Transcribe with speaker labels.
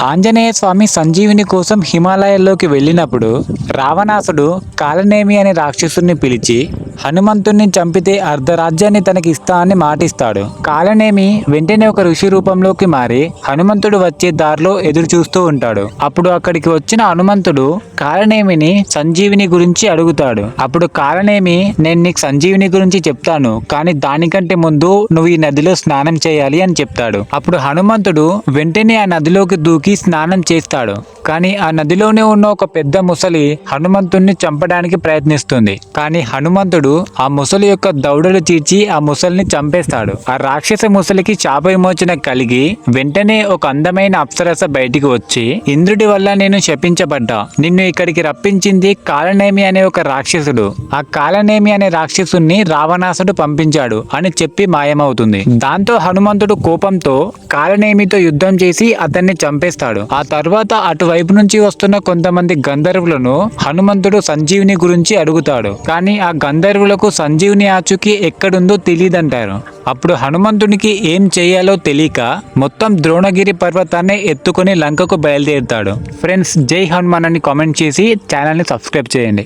Speaker 1: ఆంజనేయ స్వామి సంజీవిని కోసం హిమాలయాల్లోకి వెళ్ళినప్పుడు రావణాసుడు కాలనేమి అనే రాక్షసుని పిలిచి హనుమంతుణ్ణి చంపితే అర్ధరాజ్యాన్ని తనకి ఇస్తా అని మాటిస్తాడు. కాలనేమి వెంటనే ఒక ఋషి రూపంలోకి మారి హనుమంతుడు వచ్చే దారిలో ఎదురు చూస్తూ ఉంటాడు. అప్పుడు అక్కడికి వచ్చిన హనుమంతుడు కాలనేమిని సంజీవిని గురించి అడుగుతాడు. అప్పుడు కాలనేమి నేను నీకు సంజీవిని గురించి చెప్తాను కానీ దానికంటే ముందు నువ్వు ఈ నదిలో స్నానం చేయాలి అని చెప్తాడు. అప్పుడు హనుమంతుడు వెంటనే ఆ నదిలోకి దూకి స్నానం చేస్తాడు. కానీ ఆ నదిలోనే ఉన్న ఒక పెద్ద ముసలి హనుమంతుణ్ణి చంపడానికి ప్రయత్నిస్తుంది. కానీ హనుమంతుడు ఆ ముసలి యొక్క దౌడలు చీల్చి ఆ ముసలిని చంపేస్తాడు. ఆ రాక్షస ముసలికి శాప విమోచన కలిగి వెంటనే ఒక అందమైన అప్సరస బయటికి వచ్చి ఇంద్రుడి వల్ల నేను శపించబడ్డా. నిన్ను ఇక్కడికి రప్పించింది కాలనేమి అనే ఒక రాక్షసుడు. ఆ కాలనేమి అనే రాక్షసుణ్ణి రావణాసుడు పంపించాడు అని చెప్పి మాయమవుతుంది. దాంతో హనుమంతుడు కోపంతో కాలనేమితో యుద్ధం చేసి అతన్ని చంపేస్తాడు. ఆ తర్వాత అటు వైపు నుంచి వస్తున్న కొంతమంది గంధర్వులను హనుమంతుడు సంజీవిని గురించి అడుగుతాడు. కానీ ఆ గంధర్వులకు సంజీవిని ఆచూకీ ఎక్కడుందో తెలియదంటారు అప్పుడు హనుమంతునికి ఏం చేయాలో తెలియక మొత్తం ద్రోణగిరి పర్వతాన్ని ఎత్తుకొని లంకకు బయలుదేరుతాడు. ఫ్రెండ్స్ జై హనుమాన్ అని కామెంట్ చేసి ఛానల్ని సబ్స్క్రైబ్ చేయండి.